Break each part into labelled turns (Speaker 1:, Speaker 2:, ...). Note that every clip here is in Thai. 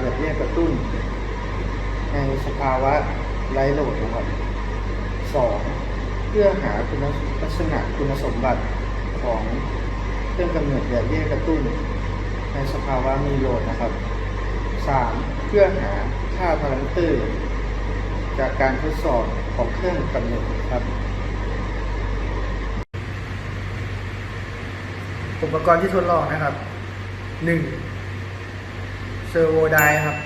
Speaker 1: แบบแยกกระตุ้น ในสภาวะไร้โหลดนะครับ 2. เพื่อหาคุณลักษณะคุณสมบัติของเครื่องกำเนิดแบบแยกกระตุ้น ในสภาวะมีโหลดนะครับ 3. เพื่อหาค่าพารามิเตอร์ จากการทดสอบของเครื่องกำเนิดครับอุปกรณ์ที่ทดลองนะครับ 1. เซอร์โวไดครับ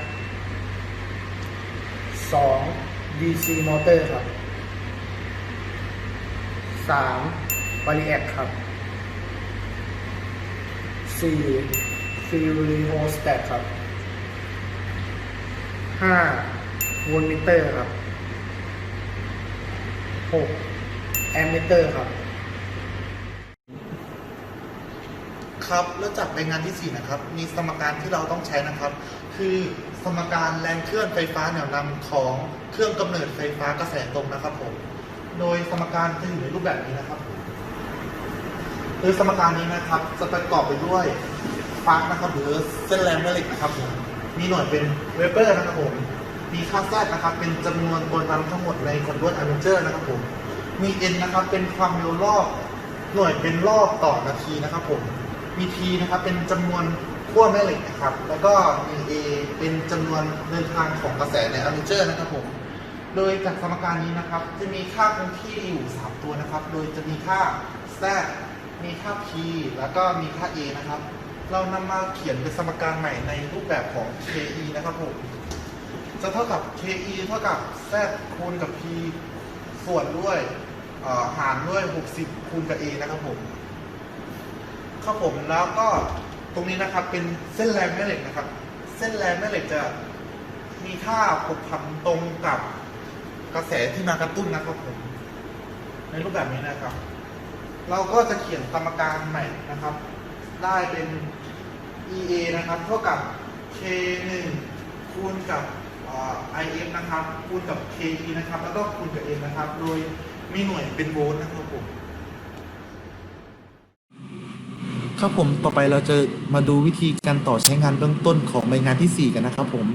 Speaker 1: 2. DC มอเตอร์ครับ 3. บริแอคครับ 4. ฟิลลีโฮสแตทครับ 5. โวลมิเตอร์ครับ 6. แอมมิเตอร์ครับ
Speaker 2: ครับแล้วจากรายงานที่ 4 นะครับ มีสมการที่เราต้องใช้นะครับ คือสมการแรงเคลื่อนไฟฟ้าแนวนำของเครื่องกำเนิดไฟฟ้ากระแสตรงนะครับผมโดยสมการจะอยู่ในรูปแบบนี้นะครับผมโดยสมการนี้นะครับ จะประกอบไปด้วยฟาสนะครับ หรือเส้นแรงแม่เหล็กนะครับผมมีหน่วยเป็นเวเปอร์นะครับผมมีค่าแซดนะครับ เป็นจำนวนตัวนั้นทั้งหมดในคอนดนอาร์เมเจอร์นะครับผมมี n นะครับเป็นความเร็วรอบหน่วยเป็นรอบต่อนาทีนะครับผม มี t นะครับเป็นจำนวนขั้วแม่เหล็กนะครับ แล้วก็มี a เป็นจำนวนเดินทางของกระแสในอาร์เมเจอร์นะครับผม โดยจากสมการนี้นะครับ จะมีค่าคงที่อยู่ 3 ตัวนะครับ โดยจะมีค่า z มีค่า p แล้วก็มีค่า a นะครับ เรานำมาเขียนเป็นสมการใหม่ในรูปแบบของ ke นะครับผมจะเท่ากับ ke เท่ากับ z คูณกับ p ส่วนด้วยหารด้วย 60 คูณกับ a นะครับผม ครับผมแล้วก็ตรงนี้นะครับเป็นเส้นแรงแม่เหล็กนะครับ เส้นแรงแม่เหล็กจะมีค่าผูกพันตรงกับกระแสที่มากระตุ้นนะครับผมในรูปแบบนี้นะครับ เราก็จะเขียนสมการใหม่นะครับ ได้เป็น EA นะครับเท่ากับ K1 คูณกับเอ่อ IF นะครับคูณกับ KE นะครับ แล้วก็คูณกับ M นะครับ โดยมีหน่วยเป็นโวลต์นะครับผม ครับผมต่อไปเราจะมาดูวิธีการต่อใช้งานเบื้องต้นของใบงานที่ 4 กันนะครับผม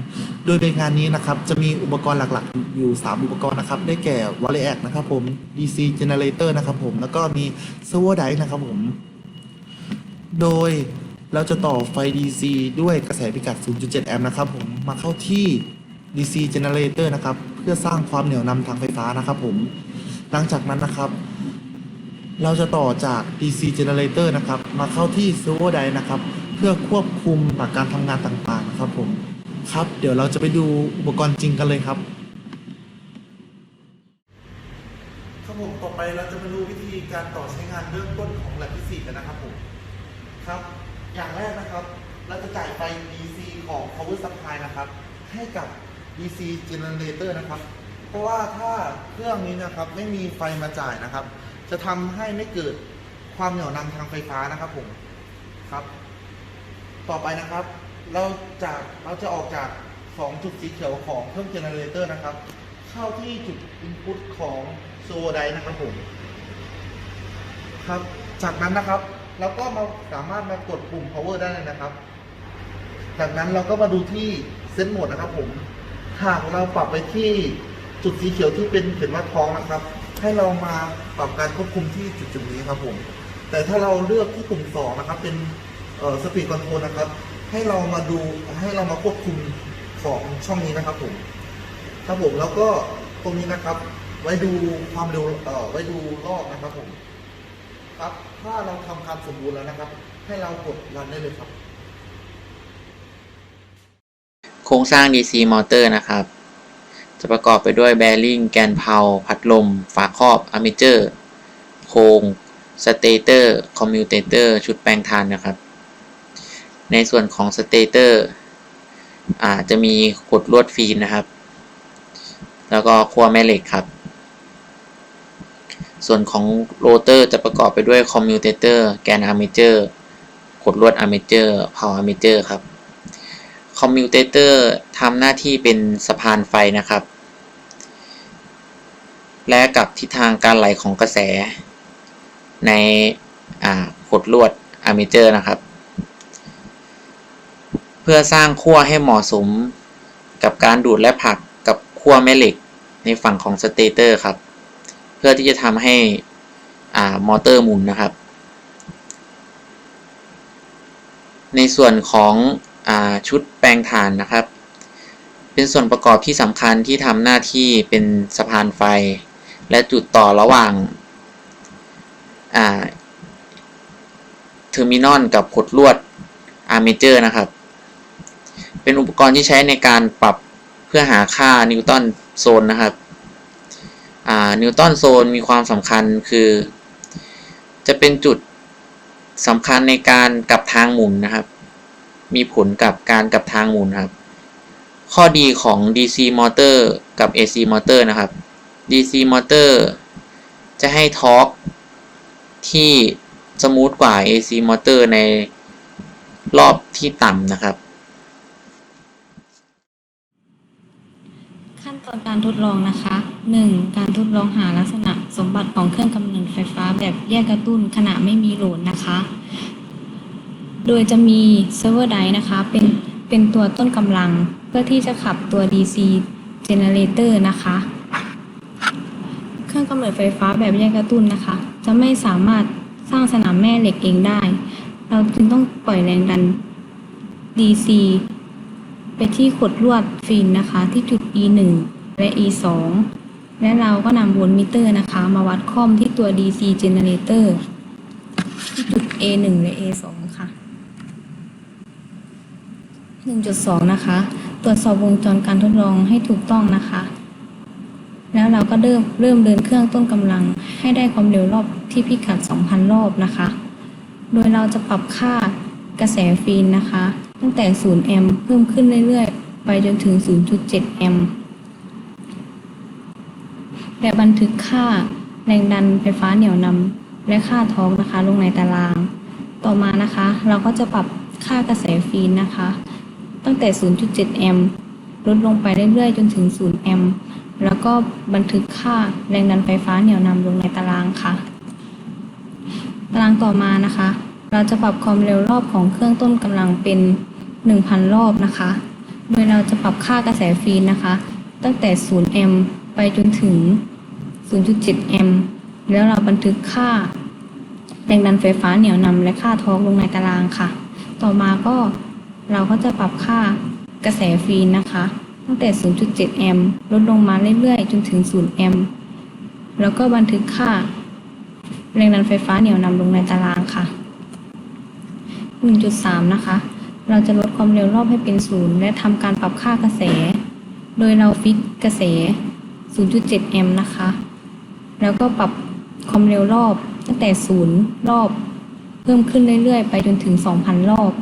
Speaker 2: โดยใบงานนี้นะครับจะมีอุปกรณ์หลักๆ อยู่ 3 อุปกรณ์นะครับ ได้แก่ w a l l e a c นะครับผม DC generator นะครับผม แล้วก็มี servo drive นะครับผม โดยเราจะต่อไฟ DC ด้วยกระแสพิกัด 0.7 แอมป์นะครับผม มาเข้าที่ DC generator นะครับ เพื่อสร้างความเหนี่ยวนำทางไฟฟ้านะครับผม หลังจากนั้นนะครับ เราจะต่อจาก DC generator นะครับ มาเข้าที่ servo drive นะครับ เพื่อควบคุมหลักการทำงานต่างๆนะครับผมครับ เดี๋ยวเราจะไปดูอุปกรณ์จริงกันเลยครับ ครับผมต่อไปเราจะมาดูวิธีการต่อใช้งานเบื้องต้นของแลบที่4กันนะครับผมครับ อย่างแรกนะครับ เราจะจ่ายไฟ DC ของ power supply นะครับ ให้กับ DC generator นะครับ เพราะว่าถ้าเครื่องนี้นะครับไม่มีไฟมาจ่ายนะครับ จะทำให้ไม่เกิดความเหนี่ยวนำทางไฟฟ้านะครับผมครับ ต่อไปนะครับ เราจะเราจะออกจาก 2 จุดสีเขียวของเครื่องเจเนเรเตอร์นะครับ เข้าที่จุด input ของโซไดนะครับผมครับ จากนั้นนะครับเราก็มาสามารถมากดปุ่ม power ได้เลยนะครับ จากนั้นเราก็มาดูที่เซนโหมดนะครับผม หากเราปรับไปที่จุดสีเขียวที่เป็นเขียนว่าท้องนะครับ ให้เรามาปรับการควบคุมที่จุดจุดนี้ครับผม แต่ถ้าเราเลือกที่ปุ่มสองนะครับ เป็นสปีดคอนโทรลนะครับ ให้เรามาดูให้เรามาควบคุมของช่องนี้นะครับผมครับผมแล้วก็ตรงนี้นะครับ ไว้ดูความเร็วไว้ดูรอบนะครับผมครับถ้าเราทำการสมบูรณ์แล้วนะครับ ให้เรากดรันได้เลยครับ
Speaker 3: โครงสร้าง DC มอเตอร์นะครับ จะประกอบไปด้วยแบริ่งแกนเพาพัดลม ฝาครอบอาร์เมเจอร์โครงสเตเตอร์คอมมิวเตเตอร์ชุดแปลงทานนะครับ ในส่วนของสเตเตอร์อาจะมีกดลวดฟีนนะครับ แล้วก็ขั้วแม่เหล็กครับ ส่วนของโรเตอร์จะประกอบไปด้วยคอมมิวเตเตอร์แกนอาร์เมเจอร์กดลวดอาร์เมเจอร์เพาอาร์เมเจอร์ครับคอมมิวเตเตอร์ทำหน้าที่เป็นสะพานไฟนะครับ และกับทิศทางการไหลของกระแส ในขดลวดอาร์เมเจอร์นะครับ เพื่อสร้างขั้วให้เหมาะสมกับการดูดและผลักกับขั้วแม่เหล็กในฝั่งของสเตเตอร์ครับ เพื่อที่จะทำให้อมอเตอร์หมุนนะครับ ในส่วนของอชุดแปลงถ่านนะครับ เป็นส่วนประกอบที่สำคัญที่ทำหน้าที่เป็นสะพานไฟ และจุดต่อระหว่างเทอร์มินอลกับขดลวดอาร์เมเจอร์นะครับ เป็นอุปกรณ์ที่ใช้ในการปรับเพื่อหาค่านิวตันโซนนะครับนิวตันโซนมีความสำคัญคือ จะเป็นจุดสำคัญในการกลับทางหมุนนะครับ มีผลกับการกลับทางหมุนครับ ข้อดีของ DC มอเตอร์กับ AC มอเตอร์นะครับ DC มอเตอร์จะให้ทอร์กที่สมูทกว่า AC มอเตอร์ในรอบที่ต่ำนะครับ
Speaker 4: ขั้นตอนการทดลองนะคะ 1. การทดลองหาลักษณะสมบัติของเครื่องกำเนิดไฟฟ้าแบบแยกกระตุ้นขณะไม่มีโหลดนะคะ โดยจะมีเซิร์ฟเวอร์ไดนะคะเป็นเป็นตัวต้นกำลังเพื่อที่จะขับตัว DC generator นะคะ รื่องกำเนิดไฟฟ้าแบบแยกกระตุ้นนะคะ จะไม่สามารถสร้างสนามแม่เหล็กเองได้ เราจึงต้องปล่อยแรงดัน DC ไปที่ขดลวดฟินนะคะ ที่จุด E 1 และ E 2 และเราก็นำโวลต์มิเตอร์นะคะ มาวัดค่อมที่ตัว DC generator ที่จุด A 1 และ A 2 ค่ะ 1.2 นะคะ ตรวจสอบวงจรการทดลองให้ถูกต้องนะคะ แล้วเราก็เริ่มเริ่มเดินเครื่องต้นกำลังให้ได้ความเร็วรอบที่พิกัด 2,000 รอบนะคะ โดยเราจะปรับค่ากระแสฟีนนะคะ ตั้งแต่ 0 แอมป์เพิ่มขึ้นเรื่อยๆ ไปจนถึง 0.7 แอมป์และบันทึกค่าแรงดันไฟฟ้าเหนี่ยวนำและค่าทอร์กนะคะ ลงในตาราง ต่อมานะคะ เราก็จะปรับค่ากระแสฟีนนะคะ ตั้งแต่ 0.7 แอมป์ลดลงไปเรื่อยๆ จนถึง 0 แอมป์ แล้วก็บันทึกค่าแรงดันไฟฟ้าเหนี่ยวนำลงในตารางค่ะ ตารางต่อมานะคะ เราจะปรับความเร็วรอบของเครื่องต้นกำลังเป็น 1,000 รอบนะคะ โดยเราจะปรับค่ากระแสฟีนนะคะ ตั้งแต่ 0 แอมป์ไปจนถึง 0.7 แอมป์แล้วเราบันทึกค่าแรงดันไฟฟ้าเหนี่ยวนำและค่าทอร์กลงในตารางค่ะ ต่อมาก็เราก็จะปรับค่ากระแสฟีนนะคะ ตั้งแต่ 0.7 แอมป์ลดลงมาเรื่อยๆ จนถึง 0 แอมป์แล้วก็บันทึกค่า แรงดันไฟฟ้าเหนี่ยวนำลงในตารางค่ะ 1.3 นะคะ เราจะลดความเร็วรอบให้เป็นศูนย์และทำการปรับค่ากระแส โดยเราฟิกกระแส 0.7 แอมป์นะคะ แล้วก็ปรับความเร็วรอบตั้งแต่ศูนย์รอบ เพิ่มขึ้นเรื่อยๆ ไปจนถึง 2,000 รอบ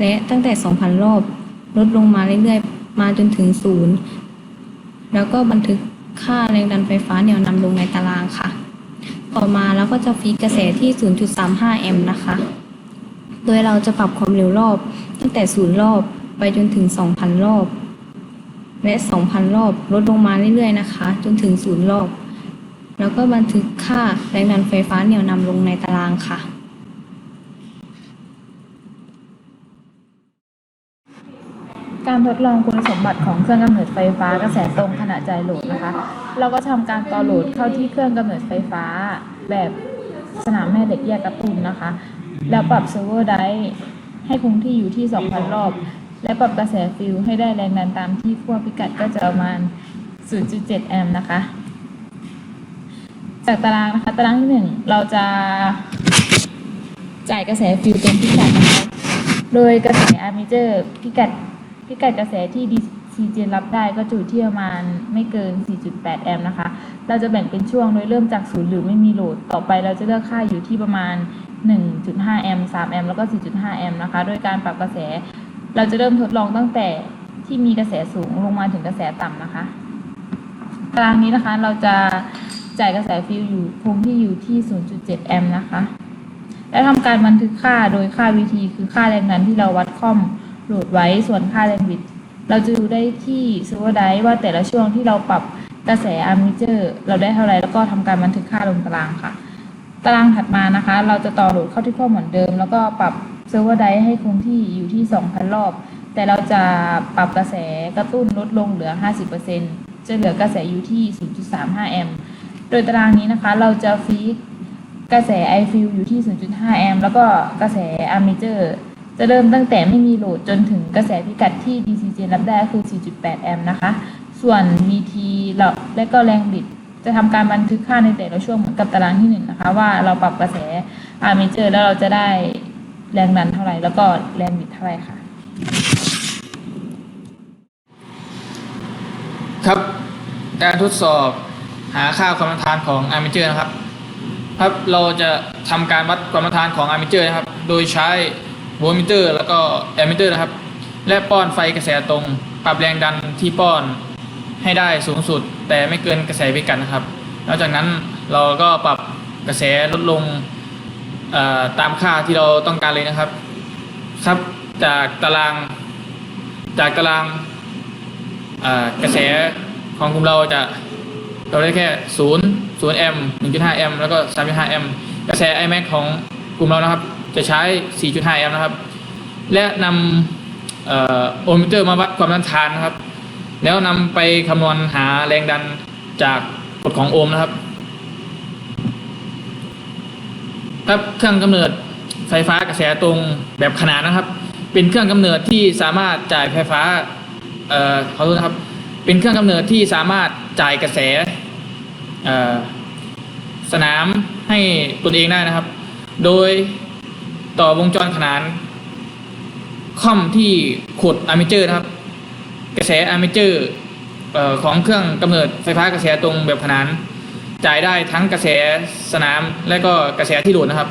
Speaker 4: และตั้งแต่ 2,000 รอบ ลดลงมาเรื่อยๆ มาจนถึงศูนย์แล้วก็บันทึกค่าแรงดันไฟฟ้าเหนี่ยวนำลงในตารางค่ะ ต่อมาเราก็จะฟีดกระแสที่ 0.35 แอมป์นะคะ โดยเราจะปรับความเร็วรอบ ตั้งแต่ 0 รอบไปจนถึง 2,000 รอบ และ 2,000 รอบลดลงมาเรื่อยๆนะคะ จนถึง 0 รอบ แล้วก็บันทึกค่าแรงดันไฟฟ้าเหนี่ยวนำลงในตารางค่ะ
Speaker 5: การทดลองคุณสมบัติของเครื่องกำเนิดไฟฟ้ากระแสตรงขณะจ่ายโหลดนะคะ เราก็ทำการต่อโหลดเข้าที่เครื่องกำเนิดไฟฟ้าแบบสนามแม่เหล็กแยกกระตุ้นนะคะ แล้วปรับเซิร์ฟเวอร์ไดร์ให้คงที่อยู่ที่ 2,000 รอบ และปรับกระแสฟิลให้ได้แรงดันตามที่ขั้วพิกัดก็จะประมาณ 0.7 แอมป์นะคะ จากตารางนะคะ ตารางที่หนึ่งเราจะจ่ายกระแสฟิลเต็มพิกัดนะคะ โดยกระแสอาร์เมเจอร์พิกัด พิกัดกระแสที่ DC เจนรับได้ก็จะอยู่ที่ประมาณไม่เกิน 4.8 แอมป์นะคะ เราจะแบ่งเป็นช่วงโดยเริ่มจากศูนย์หรือไม่มีโหลด ต่อไปเราจะเลือกค่าอยู่ที่ประมาณ 1.5 แอมป์ 3 แอมป์ แล้วก็ 4.5 แอมป์นะคะ โดยการปรับกระแส เราจะเริ่มทดลองตั้งแต่ที่มีกระแสสูงลงมาถึงกระแสต่ำนะคะ ตารางนี้นะคะเราจะจ่ายกระแสฟิลอยู่คงที่อยู่ที่ 0.7 แอมป์นะคะ และทำการบันทึกค่าโดยค่าวิธีคือค่าแรงดันที่เราวัดค่อม โหลดไว้ส่วนค่าแรงบิดเราจะดูได้ที่ซูเปอร์ไดว่าแต่ละช่วงที่เราปรับกระแสอาร์มิเจอร์เราได้เท่าไรแล้วก็ทำการบันทึกค่าลงตารางค่ะ ตารางถัดมานะคะ เราจะต่อโหลดเข้าที่พ่อเหมือนเดิม แล้วก็ปรับเซิร์ฟเวอร์ไดให้คงที่อยู่ที่ 2,000 รอบ แต่เราจะปรับกระแสกระตุ้นลดลงเหลือ 50%จะเหลือกระแสอยู่ที่ 0.35 แอมป์โดยตารางนี้นะคะ เราจะฟีดกระแส i f i l อยู่ที่ 0.5 แอมป์แล้วก็กระแสอาร์มิเจอร์ จะเริ่มตั้งแต่ไม่มีโหลดจนถึงกระแสพิกัดที่ DCJ รับได้คือ 4.8 แอมป์นะคะ ส่วน VT เราและก็แรงบิด จะทำการบันทึกค่าในแต่ละช่วงเหมือนกับตารางที่หนึ่งนะคะ ว่าเราปรับกระแสอาร์มิเจอร์แล้วเราจะได้แรงดันเท่าไหร่ แล้วก็แรงบิดเท่าไหร่ค่ะ
Speaker 6: ครับ การทดสอบหาค่าความต้านทานของอาร์เมเจอร์นะครับ ครับเราจะทำการวัดความต้านทานของอาร์เมเจอร์นะครับ โดยใช้ โวลต์มิเตอร์ แล้วก็แอมมิเตอร์นะครับ และป้อนไฟกระแสตรง ปรับแรงดันที่ป้อนให้ได้สูงสุด แต่ไม่เกินกระแสพิกัดนะครับ นอกจากนั้นเราก็ปรับกระแสลดลงตามค่าที่เราต้องการเลยนะครับ ครับจากตารางจากตารางกระแสของกลุ่มเราจะเราได้แค่ 0 0 แอมป์1.5 แอมป์แล้วก็ 3.5 แอมป์กระแส iMac ของ กลุ่มเรานะครับ จะใช้ 4.5 แอมป์นะครับ และนำโอห์มมิเตอร์มาวัดความต้านทานนะครับ แล้วนำไปคำนวณหาแรงดันจากกฎของโอห์มนะครับครับเครื่องกำเนิดไฟฟ้ากระแสตรงแบบขนานนะครับ เป็นเครื่องกำเนิดที่สามารถจ่ายไฟฟ้าเอ่อขอโทษนะครับ เป็นเครื่องกำเนิดที่สามารถจ่ายกระแสสนามให้ตนเองได้นะครับ โดยต่อวงจรขนานคอมที่ขดอาร์เจอร์นะครับ กระแสอาร์เจอร์ของเครื่องกำเนิดไฟฟ้ากระแสตรงแบบขนาน จ่ายได้ทั้งกระแสสนามและก็กระแสที่โหลดนะครับ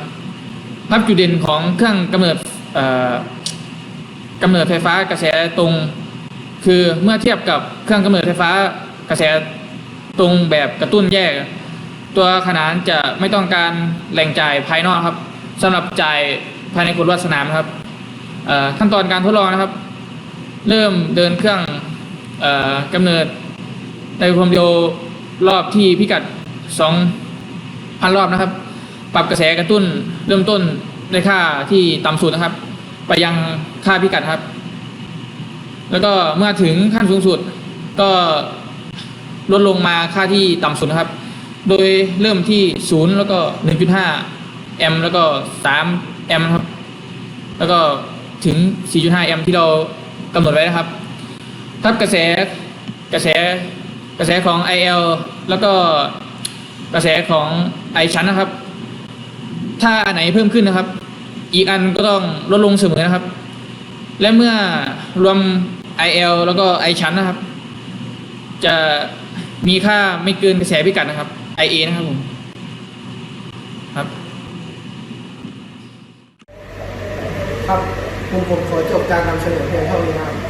Speaker 6: ครับจุดเด่นของเครื่องกำเนิดเอ่อกำเนิดไฟฟ้ากระแสตรง คือเมื่อเทียบกับเครื่องกำเนิดไฟฟ้ากระแสตรงแบบกระตุ้นแยก ตัวขนานจะไม่ต้องการแหล่งจ่ายภายนอกครับสำหรับจ่ายภายในกฎวัดสนามครับขั้นตอนการทดลองนะครับ เริ่มเดินเครื่องออกำเนิดในความเร็วรอบที่พิกัด 2,000 รอบนะครับ ปรับกระแสกระตุ้นเริ่มต้นในค่าที่ต่ำสุดนะครับ ไปยังค่าพิกัดครับ แล้วก็เมื่อถึงขั้นสูงสุดก็ลดลงมาค่าที่ต่ำสุดนะครับ โดยเริ่มที่0แล้วก็1.5แอมป์แล้วก็3แอมป์นะครับ แล้วก็ถึง4.5แอมป์ที่เรากำหนดไว้นะครับครับกระแสกระแสกระแสของ IL แล้วก็กระแสของ I ชั้นนะครับ ถ้าอันไหนเพิ่มขึ้นนะครับ อีกอันก็ต้องลดลงเสมอนะครับ และเมื่อรวม IL แล้วก็ I ชั้นนะครับ จะมีค่าไม่เกินกระแสพิกัดนะครับ IA นะครับผม ครับ
Speaker 1: ครับผมผมขอจบการนำเสนอเพียงเท่านี้นะครับ